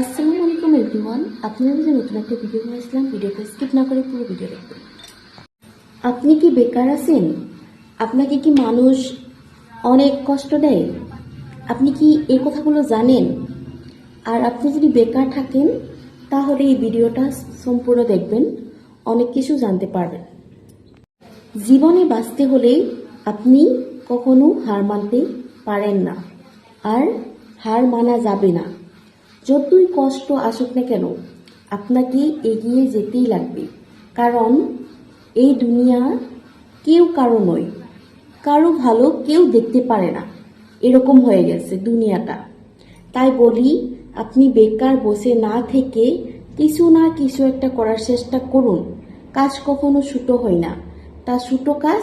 আসসালামু আলাইকুম এভরিওয়ান আপনাদের যে নতুন একটা ভিডিও নিয়ে আসলাম। ভিডিওটা স্কিপ না করে পুরো ভিডিও দেখবেন। আপনি কি বেকার আছেন? আপনাকে কি মানুষ অনেক কষ্ট দেয়? আপনি কি এই কথাগুলো জানেন? আর আপনি যদি বেকার থাকেন, তাহলে এই ভিডিওটা সম্পূর্ণ দেখবেন। অনেক কিছু জানতে পারবেন। জীবনে বাঁচতে হলে আপনি কখনো হার মানতে পারেন না। আর হার মানা যাবে না। যতই কষ্ট আসুক না কেন, আপনাকে এগিয়ে যেতেই লাগবে। কারণ, এই দুনিয়া কেউ কারও নয়। কারও ভালো কেউ দেখতে পারে না। এরকম হয়ে গেছে দুনিয়াটা। তাই বলি, আপনি বেকার বসে না থেকে কিছু না কিছু একটা করার চেষ্টা করুন। কাজ কখনো ছোটো হয় না। তা ছোটো কাজ,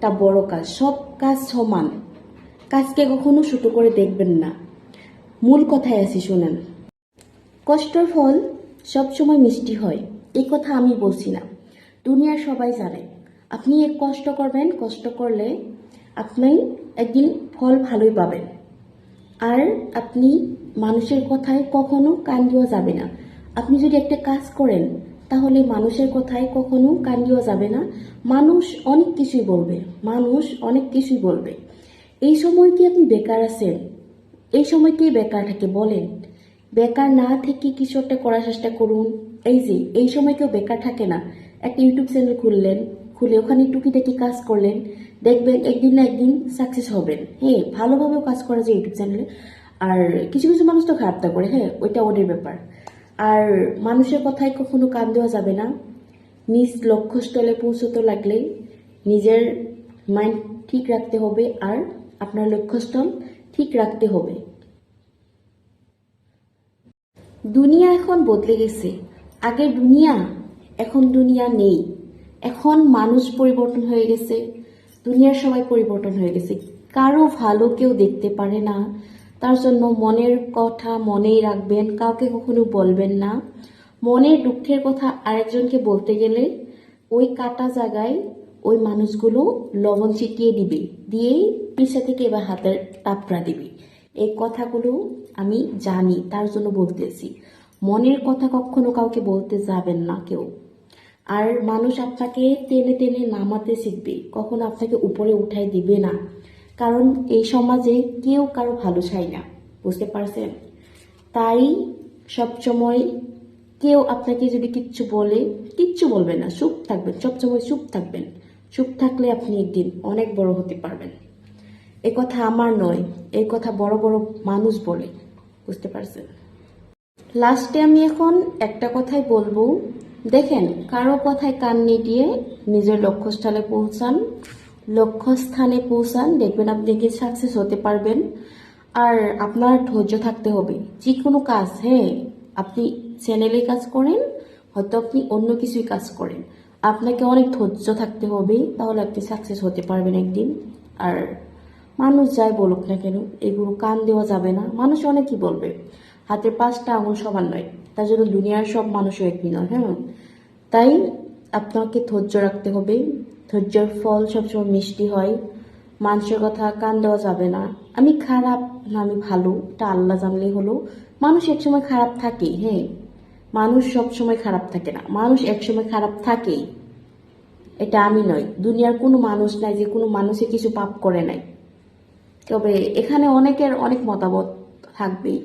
তা বড় কাজ, সব কাজ সমান। কাজকে কখনো ছোটো করে দেখবেন না। মূল কথায় আসি, শুনেন। কষ্টর ফল সবসময় মিষ্টি হয়। এই কথা আমি বলছি না। দুনিয়ার সবাই জানে। আপনি এক কষ্ট করবেন, কষ্ট করলে আপনি একদিন ফল ভালোই পাবেন। আর আপনি মানুষের কথায় কখনো কান দেওয়া যাবে না। আপনি যদি একটা কাজ করেন, তাহলে মানুষের কথায় কখনো কান দেওয়া যাবে না। মানুষ অনেক কিছুই বলবে। মানুষ অনেক কিছুই বলবে। এই সময় কি আপনি বেকার আছেন? এই সময় কে বেকার থাকে বলেন? বেকার না থেকে কিছু একটা করার চেষ্টা করুন। এই যে, এই সময় কেউ বেকার থাকে না। একটা ইউটিউব চ্যানেল খুললেন, খুলে ওখানে টুকিটাকি কাজ করলেন, দেখবেন একদিন না একদিন সাকসেস হবেন। হ্যাঁ ভালোভাবেও কাজ করা যায় ইউটিউব চ্যানেলে। আর কিছু কিছু মানুষ তো খারাপটা করে হ্যাঁ ওইটা ওদের ব্যাপার। আর মানুষের কথায় কখনো কান দেওয়া যাবে না। নিজ লক্ষ্যস্থলে পৌঁছতে লাগলে নিজের মাইন্ড ঠিক রাখতে হবে আর আপনার লক্ষ্যস্থল ঠিক রাখতে হবে। দুনিয়া এখন বদলে গেছে। আগের দুনিয়া, এখন দুনিয়া নেই। এখন মানুষ পরিবর্তন হয়ে গেছে। দুনিয়ার সবাই পরিবর্তন হয়ে গেছে। কারও ভালো কেউ দেখতে পারে না। তার জন্য মনের কথা মনেই রাখবেন, কাউকে কখনো বলবেন না। মনের দুঃখের কথা আরেকজনকে বলতে গেলে ওই কাটা জায়গায় ওই মানুষগুলো লবণ ছিটিয়ে দিবে। দিয়েই পিছা থেকে এবার হাতের টাপড়া দিবে। এই কথাগুলো আমি জানি, তার জন্য বলতেছি। মনের কথা কখনো কাউকে বলতে যাবেন না কেউ। আর মানুষ আপনাকে টেনে টেনে নামাতে শিখবে, কখনো আপনাকে উপরে উঠাই দিবে না। কারণ এই সমাজে কেউ কারও ভালো চায় না, বুঝতে পারছেন? তাই সবসময় কেউ আপনাকে যদি কিচ্ছু বলে, কিচ্ছু বলবেন না, চুপ থাকবেন, সবসময় চুপ থাকবেন। চুপ থাকলে আপনি একদিন অনেক বড় হতে পারবেন। এ কথা আমার নয় এই কথা বড় বড় মানুষ বলে, বুঝতে পারছেন? লাস্টে আমি এখন একটা কথাই বলব। দেখেন, কারও কথায় কান দিয়ে নিজের লক্ষ্যস্থলে পৌঁছান, লক্ষ্যস্থানে পৌঁছান, দেখবেন আপনি কি সাকসেস হতে পারবেন। আর আপনার ধৈর্য থাকতে হবে। যে কোনো কাজ হ্যাঁ আপনি চ্যানেলে কাজ করেন, হয়তো আপনি অন্য কিছুই কাজ করেন। আপনাকে অনেক ধৈর্য থাকতে হবে, তাহলে আপনি সাকসেস হতে পারবেন একদিন। আর মানুষ যাই বলুক না কেন, এগুলো কান দেওয়া যাবে না। মানুষ অনেকই বলবে, হাতের পাঁচটা আঙুল সমান নয়, তার জন্য দুনিয়ার সব মানুষও একই নয় হ্যাঁ? তাই আপনাকে ধৈর্য রাখতে হবে, ধৈর্যের ফল সবসময় মিষ্টি হয়, মানুষের কথা কান দেওয়া যাবে না। আমি খারাপ না, আমি ভালো, এটা আল্লাহ জানলেই হলো। মানুষ একসময় খারাপ থাকে হ্যাঁ? মানুষ সব সময় খারাপ থাকে না, মানুষ একসময় খারাপ থাকেই। এটা আমি নয়, দুনিয়ার কোনো মানুষ নাই যে কোনো মানুষে কিছু পাপ করে নাই। তবে এখানে অনেকের অনেক মতামত থাকবেই।